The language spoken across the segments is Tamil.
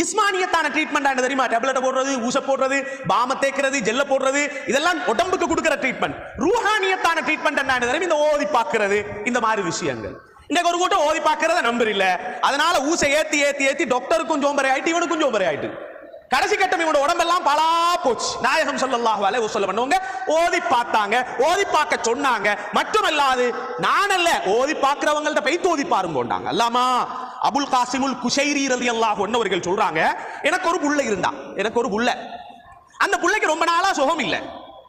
ஜிஸ்மானியத்தான ட்ரீட்மெண்ட் தெரியுமா? டேப்லெட் போடுறது ஊசை போடுறது பாம தேய்க்கிறது ஜெல்ல போடுறது இதெல்லாம் உடம்புக்கு கொடுக்கிற ட்ரீட்மெண்ட் ரூஹானியத்தான ட்ரீட்மெண்ட் என்ன தெரியும்? இந்த ஓதி பார்க்கறது இந்த மாதிரி விஷயங்கள். இன்னைக்கு ஒரு கூட்டம் ஓதி பார்க்கறத நம்பர் இல்ல அதனால ஊசை ஏத்தி ஏத்தி ஏத்தி டாக்டருக்கும் ஜோம்பரை ஆயிட்டு இவனுக்கும் ஜோம்பரை ஆயிட்டு. கடைசி கட்டம் இவனோட உடம்பெல்லாம் பலா போச்சு. நாயகம் ஸல்லல்லாஹு அலை சொல்ல பண்ணவங்க ஓதி பார்த்தாங்க ஓதி பார்க்க சொன்னாங்க. மட்டுமல்லாது நான் அல்ல ஓதி பார்க்கிறவங்கள்ட்ட போய் ஓதி பாருங்கோண்டாங்க. அல்லாமா அபுல் காசிமுல் குஷைரி ரலியல்லாஹு ஒன்னவர்கள் சொல்றாங்க எனக்கு ஒரு புள்ள இருந்தா எனக்கு ஒரு புள்ள. அந்த புள்ளைக்கு ரொம்ப நாளா சுகம் இல்ல.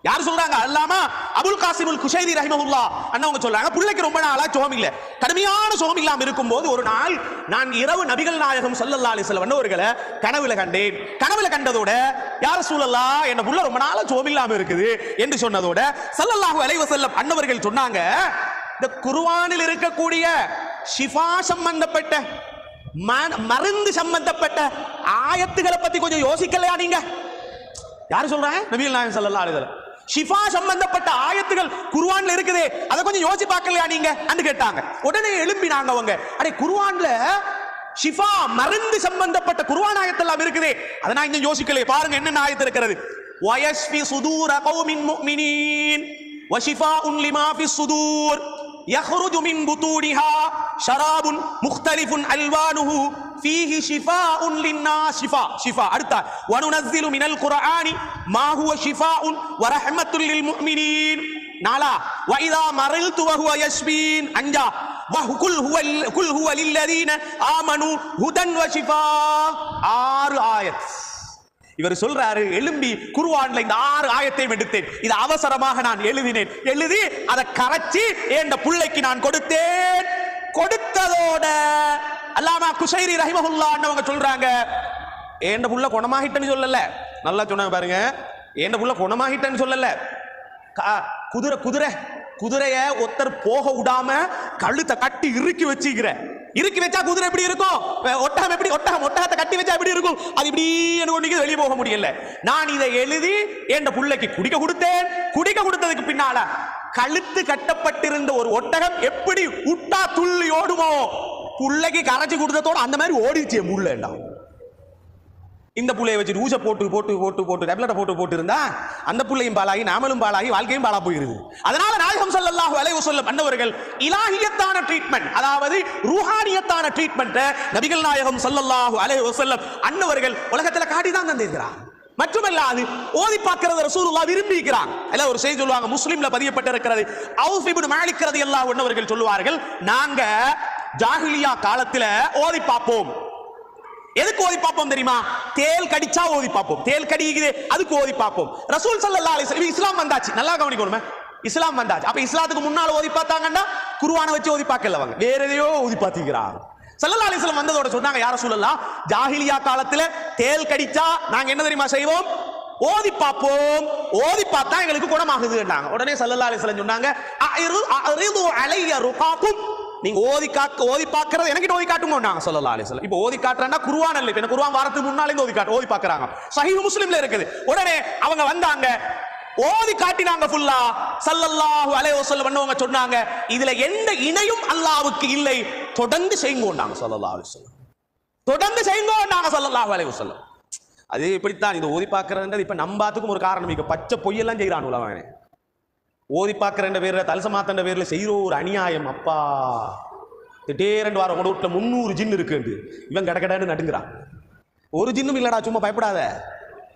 யார் சொல்றாங்க? அல்லாமா அபுல் காசிமுல் குஷைரி ரஹிமஹுல்லா அண்ணவங்க சொல்றாங்க புள்ளைக்கு ரொம்ப நாளா சுகம் இல்ல. கடுமையான சுகம் இல்லாம இருக்கும்போது ஒரு நாள் நான் இரவு நபிகள் நாயகம் சல்லல்லா அலைஹி வண்ணவர்களை கனவுல கண்டேன். கனவுல கண்டதோட யார் சூழல்லா என்ன புள்ள ரொம்ப நாளா சுகம் இல்லாம இருக்குது என்று சொன்னதோட சல்லல்லாஹு அலைஹி அண்ணவர்கள் சொன்னாங்க இந்த குருவானில் இருக்கக்கூடிய ஷிஃபா சம்பந்தப்பட்ட ம- மருந்து சம்பந்தப்பட்ட ஆயத்துகளை பத்தி கொஞ்சம் யோசிக்கலையா நீங்க யாரு சொல்றாங்க நபிகள் நாயகம் ஸல்லல்லாஹு அலைஹி வஸல்லம் ஷிஃபா சம்பந்தப்பட்ட ஆயத்துகள் குர்ஆன்ல இருக்குது அதை கொஞ்சம் யோசி பார்க்கலையா நீங்க அன்னு கேட்டாங்க உடனே எழும்பினாங்க அவங்க அடே குர்ஆன்ல ஷிஃபா மருந்து சம்பந்தப்பட்ட குர்ஆன் ஆயத்தெல்லாம் இருக்குது அதை நான் இன்னும் யோசிக்கலையே பாருங்க என்னென்ன ஆயத்து இருக்கிறது வயஸ்பி சுதூர கௌமின் முஃமினீன் وشفاء لما في الصدور يخرج من بطونها ஷராபுன் முக்தலிஃபுன் அல்வானுஹு ஃபீஹி ஷிஃபாஉன் லின்னா ஷிஃபா. ஷிஃபா. அடுத்த வனுனஸ்ஸிலு மினல் குர்ஆனி மா ஹுவ ஷிஃபாஉன் வ ரஹ்மத்துல் லில் முஃமினீன் நாலா வைதா மரிழ்து வஹுவ யஸ்பீன் அஞ்சா வஹுல் ஹுவ குல் ஹுவ லில்லதீன ஆமனு ஹுதன் வ ஷிஃபா. ஆறு ஆயத். இவர் சொல்றாரு எழும்பி குருவான்ல இந்த ஆறு ஆயத்தையும் எடுத்தேன். இது அவசரமாக நான் எழுதினேன். எழுதி அதை கரைச்சி என் பிள்ளைக்கு நான் கொடுத்தேன்? கொடுத்ததோட. அல்லாமா குசைரி ரஹிமஹுல்லான்னு அவங்க சொல்றாங்க. ஏண்ட புள்ள குணமாகிட்டேன்னு சொல்லல. நல்லா சொன்னாங்க பாருங்க. ஏண்ட புள்ள குணமாகிட்டேன்னு சொல்லல. குதிரை குதிரை குதிரைய ஒருத்தர் போக விடாம கழுத்தை கட்டி இறுக்கி வச்சுக்கிற. இறுக்கி வச்சா குதிரை எப்படி இருக்கும்? ஒட்டகம் எப்படி ஒட்டகம் ஒட்டகத்தை கட்டி வச்சா எப்படி இருக்கும்? அது இப்படி எனக்கு வெளியே போக முடியல. நான் இதை எழுதி என் புள்ளைக்கு குடிக்க கொடுத்தேன். குடிக்க கொடுத்ததுக்கு பின்னால கழுத்து கட்டப்பட்டிருந்த ஒரு ஒட்டகம் எப்படி உட்டா துள்ளி ஓடுமோ? புள்ளைக்கு கரைச்சி கொடுத்ததோட அந்த மாதிரி ஓடிச்சு என் எல்லாம். இந்த புள்ளைய வச்சுட்டு ஊச போட்டு போட்டு போட்டு போட்டு டெப்லெட்டை போட்டு போட்டு இருந்தா அந்த புள்ளையும் பாலாகி நாமளும் பாலாகி வாழ்க்கையும் பாலா போயிருது. அதனால நாயகம் சொல்லல்லாஹு அலைஹி வஸல்லம் பண்ணவர்கள் இலாஹியத்தான ட்ரீட்மெண்ட் அதாவது ரூஹானியத்தான ட்ரீட்மெண்ட்டை நபிகள் நாயகம் ஸல்லல்லாஹு அலைஹி வஸல்லம் அன்னவர்கள் உலகத்துல காட்டி தான் தந்திருக்கிறார். மட்டுமல்லாது ஓதி பார்க்கிறது ரசூலுல்லாஹ் விரும்பிக்கிறாங்க அல்ல ஒரு செய்தி சொல்லுவாங்க முஸ்லிம்ல பதியப்பட்டிருக்கிறது அவுஃப் இப்னு மாலிக் ரலியல்லாஹு அன்ஹு அவர்கள் சொல்லுவார்கள் நாங்க ஜாஹிலியா காலத்துல ஓதி பார்ப்போம். எதுக்கு ஓதி பார்ப்போம் தெரியுமா? தேல் கடிச்சா ஓதி பார்ப்போம். தேல் கடிக்குது அதுக்கு ஓதி பார்ப்போம். ரசூல் ஸல்லல்லாஹு அலைஹி வஸல்லம் இஸ்லாம் வந்தாச்சு. நல்லா கவனிக்கணுமே. இஸ்லாம் வந்தாச்சு. அப்ப இஸ்லாத்துக்கு முன்னால ஓதி பார்த்தாங்கன்னா குருவான வச்சு ஓதி பார்க்கல அவங்க வேற எதையோ ஓதி பார்த்திக்கிறாங்க. ஸல்லல்லாஹு அலிஸ்லம் வந்ததோட சொன்னாங்க யார சொல்லலாம் ஜாஹிலியா காலத்துல தேல் கடிச்சா நாங்க என்ன தெரியுமா செய்வோம்? ஓதி பார்ப்போம். ஓதி பார்த்தா எங்களுக்கு குணமாகுதுன்னாங்க. உடனே சல்லல்லா அலிஸ்லம் சொன்னாங்க அலைய ருகாக்கும். நீங்க ஓதி காக்க ஓதி பார்க்கறது எனக்கு ஓதி காட்டுங்க சொல்லலா சொல்லலாம் அலைஹி இப்போ ஓதி காட்டுறேன்னா குருவான் இல்ல இப்போ குருவான் வாரத்துக்கு முன்னாலே ஓதி காட்டு ஓதி பாக்குறாங்க சஹி முஸ்லீம்ல இருக்குது. உடனே அவங்க வந்தாங்க. ஓதி காட்டினாங்க ஃபுல்லா. சல்லல்லாஹு அலைஹி வஸல்லம் பண்ணவங்க சொன்னாங்க இதுல எந்த இணையும் அல்லாஹ்வுக்கு இல்லை. தொடர்ந்து செய்யுங்கோண்டாங்க ஸல்லல்லாஹு அலைஹி தொடர்ந்து செய்யுங்கோண்டாங்க ஸல்லல்லாஹு அலைஹி வஸல்லம். அது இப்படித்தான் இது ஓதி பார்க்கறதுன்றது இப்ப நம்பாத்துக்கும் ஒரு காரணம். இருக்கு பச்சை பொய்யெல்லாம் செய்யறான் உலகம் ஓதி பார்க்குறன்ற பேரில் தலசமாத்தன்ற பேரில் செய்கிற ஒரு அநியாயம் அப்பா. திடீரெண்டு வாரம் கூட வீட்டில் முந்நூறு ஜின் இருக்குண்டு இவன் கடகடன்னு நடுங்கிறான். ஒரு ஜின்னும் இல்லடா சும்மா பயப்படாத.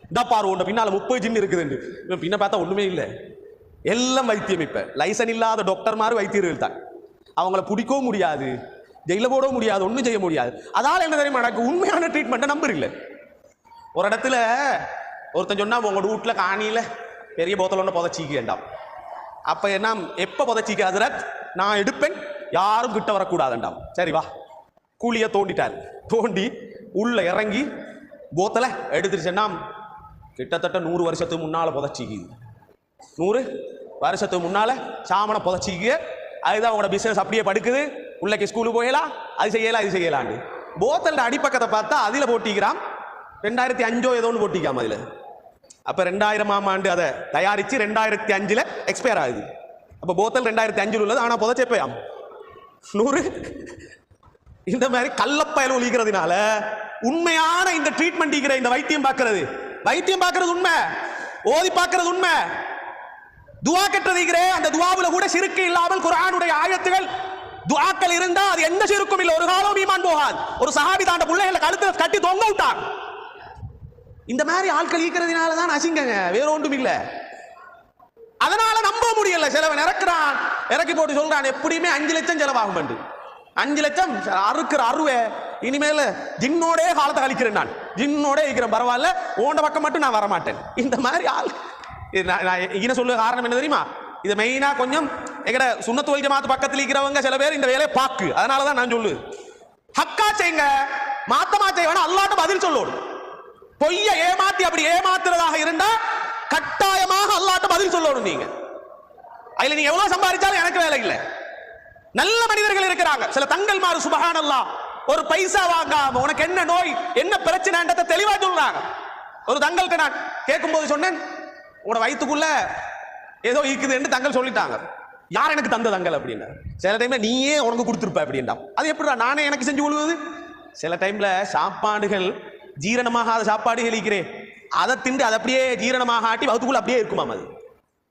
இந்த பாரு உன்ன பின்னால முப்பது ஜின் இருக்குதுண்டு இவன் பின்ன பார்த்தா ஒண்ணுமே இல்லை. எல்லாம் வைத்தியம் இப்ப. லைசன் இல்லாத டாக்டர் மாதிரி வைத்தியர்கள் தான். அவங்கள பிடிக்கவும் முடியாது. ஜெயில போடவும் முடியாது ஒன்றும் செய்ய முடியாது. அதால் என்ன தெரியுமா எனக்கு? உண்மையான ட்ரீட்மெண்ட்டை நம்பர் இல்லை ஒரு இடத்துல ஒருத்தன் சொன்னால் உங்கள் வீட்டில் காணியில் பெரிய போத்தல் ஒன்று புதைச்சிக்க வேண்டாம் அப்போ என்ன? எப்போ புதைச்சிக்க ஹசரத்? நான் எடுப்பேன் யாரும் கிட்ட வரக்கூடாதுண்டாம். சரி வா. கூலியை தோண்டிட்டார். தோண்டி உள்ளே இறங்கி போத்தலை எடுத்துருச்சுன்னா கிட்டத்தட்ட நூறு வருஷத்துக்கு முன்னால் புதைச்சிக்குது. நூறு வருஷத்துக்கு முன்னால் சாமனை புதைச்சிக்கு அதுதான் உங்களோட பிஸ்னஸ் அப்படியே படுக்குது. உள்ளக்கு ஸ்கூலுக்கு போயலாம் அது செய்யலாம் இது செய்யலாண்டு போத்தல்ட அடிப்பக்கத்தை பார்த்தா அதில் போட்டிக்கிறான். ரெண்டாயிரத்தி அஞ்சோ ஏதோ ஒன்று போட்டிக்காம அதில். அப்போ ரெண்டாயிரமாம் ஆண்டு அதை தயாரித்து ரெண்டாயிரத்தி அஞ்சில் எக்ஸ்பயர் ஆகுது. அப்போ போத்தல் ரெண்டாயிரத்தி அஞ்சில் உள்ளது ஆனால் புதைச்சப்பயாம். நூறு. இந்த மாதிரி கள்ளப்பயல் ஒழிக்கிறதுனால உண்மையான இந்த ட்ரீட்மெண்ட் இருக்கிற இந்த வைத்தியம் பார்க்கறது. வைத்தியம் பார்க்கறது உண்மை. ஓதி பார்க்கறது உண்மை. துவா கட்டுறதுகிறே அந்த துவாவில் கூட சிறுக்கு இல்லாமல் குரானுடைய ஆயத்துகள் துஆக்கள் இருந்தா அது எந்த சிறுக்கும் இல்லை. ஒரு காலம் ஈமான் போகாது. ஒரு சஹாபி தாண்ட பிள்ளைகளை கழுத்து கட்டி தொங்க விட்டான். இந்த மாதிரி ஆட்கள் ஈக்கிறதுனால தான் அசிங்கங்க. வேற ஒன்றும் இல்லை. அதனால நம்ப முடியல. செலவன் இறக்குறான். இறக்கி போட்டு சொல்றான் எப்படியுமே அஞ்சு லட்சம் செலவாகும் என்று அஞ்சு லட்சம் அறுக்கிற அருவே இனிமேல ஜின்னோடே காலத்தை கழிக்கிறேன் நான். ஜின்னோடே இருக்கிறேன். பரவாயில்ல. ஓண்ட பக்கம் மட்டும் நான் வரமாட்டேன். இந்த மாதிரி ஆள் இது நான் நான் இங்கே சொல்ல காரணம் என்ன தெரியுமா? இது மெயினா கொஞ்சம் எங்கட சுண்ணத்து வல் பக்கத்தில் இருக்கிறவங்க சில பேர் இந்த வேலையை பாக்கு அதனால தான் நான் சொல்லு. ஹக்கா செய்யுங்க மாத்தமா செய்வேனா அல்லாட்ட பதில் சொல்லணும் பொய்ய ஏமாத்தி அப்படி ஏமாத்துறதாக இருந்தா கட்டாயமாக அல்லாட்ட பதில் சொல்லணும் நீங்க. அதுல நீங்க எவ்வளவு சம்பாதிச்சாலும் எனக்கு வேலை இல்லை. நல்ல மனிதர்கள் இருக்கிறாங்க. சில தங்கள் மாறு சுபஹானல்லா. ஒரு பைசா வாங்காம உனக்கு என்ன நோய் என்ன பிரச்சனைன்றத தெளிவா சொல்றாங்க. ஒரு தங்கள்கிட்ட நான் கேட்கும்போது சொன்னேன் உன வயிற்றுக்குள்ள ஏதோ இருக்குதுன்னு தங்கள் சொல்லிட்டாங்க. யார் எனக்கு தந்த தங்கள் அப்படின்னு? சில டைம்ல நீயே உனக்கு கொடுத்துருப்ப அப்படின்டா. அது எப்படிடா? நானே எனக்கு செஞ்சு கொள்வது? சில டைம்ல சாப்பாடுகள் ஜீரணமாகாத சாப்பாடுகள் இருக்கிறேன் அதை திண்டு அதை அப்படியே ஜீரணமாக ஆட்டி வகுத்துக்குள்ள அப்படியே இருக்குமாம் அது.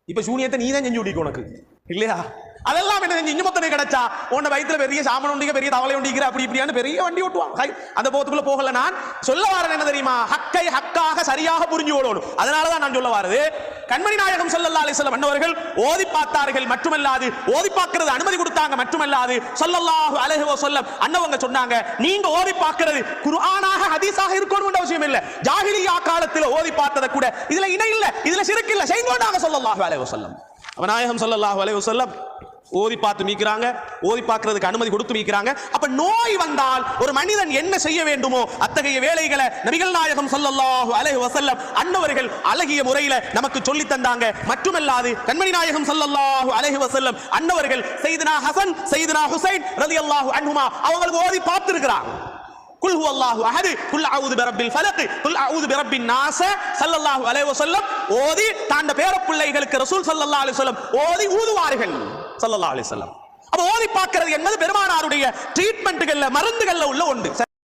இப்ப சூனியத்தை நீ தான் செஞ்சு விடிக்க உனக்கு. இல்லையா? அதெல்லாம் என்ன செஞ்சு? இங்க மொத்தனை கிடைச்சா உன்ன வயிற்றுல பெரிய சாமன் உண்டிக்க பெரிய தவளை ஒண்டிக்கிற அப்படி இப்படியான பெரிய வண்டி ஓட்டுவான். ஹை, அந்த போத்துக்குள்ள போகல நான். சொல்ல வரேன் என்ன தெரியுமா? ஹக்கை ஹக்காக சரியாக புரிஞ்சு ஓடணும் அதனாலதான் நான் சொல்ல வாரது. கண்மணி நாயகம் சல்லல்லா அலிசல்லம் அன்னவர்கள் ஓதி பார்த்தார்கள். மட்டுமல்லாது ஓதி பார்க்கிறது அனுமதி கொடுத்தாங்க. மட்டுமல்லாது சொல்லல்லாஹு அலஹி வசல்லம் அன்னவங்க சொன்னாங்க நீங்க ஓதி பார்க்கிறது குர்ஆனாக ஹதீஸாக இருக்கணும்ன்ற அவசியம் இல்ல. ஜாஹிலியா காலத்துல ஓதி பார்த்தத கூட இதுல இணை இல்ல இதுல சிறுக்கு இல்ல செய்வோண்டாங்க ஸல்லல்லாஹு அலைஹி வஸல்லம். அவ நாயகம் சொல்லல்லாஹு அலஹி வசல்லம் ஓதி பார்த்து மீக்கிறாங்க ஓதி பார்க்கறதுக்கு அனுமதி கொடுத்து மீக்கிறாங்க அப்ப நோய் வந்தால் ஒரு மனிதன் என்ன செய்ய வேண்டுமோ அத்தகைய வேலைகளை நபிகள் நாயகம் சொல்லல்லாஹு அலஹி வசல்லம் அன்னவர்கள் அழகிய முறையில நமக்கு சொல்லி தந்தாங்க. மட்டுமல்லாது கண்மணி நாயகம் சொல்லல்லாஹு அலஹி வசல்லம் அன்னவர்கள் செய்தனா ஹசன் செய்தனா ஹுசைன் ரலியல்லாஹு அன்ஹுமா அவங்களுக்கு ஓதி பார்த்திருக்கிறாங்க. குல் ஹு அல்லாஹு அஹது குல் அவுது பிரப்பில் ஃபலக் குல் அவுது பிரப்பின் நாச ஸல்லல்லாஹு அலைஹி வஸல்லம் ஓதி தாண்ட பேர பிள்ளைகளுக்கு ரசூல் ஸல்லல்லாஹு அலைஹி வஸல்லம் ஓதி ஊதுவார்கள். சல்லா அலிசல்லாம் அப்ப ஓதி பார்க்கிறது என்பது பெருமானாருடைய ட்ரீட்மெண்ட்டுகள்ல மருந்துகள்ல உள்ள ஒன்று.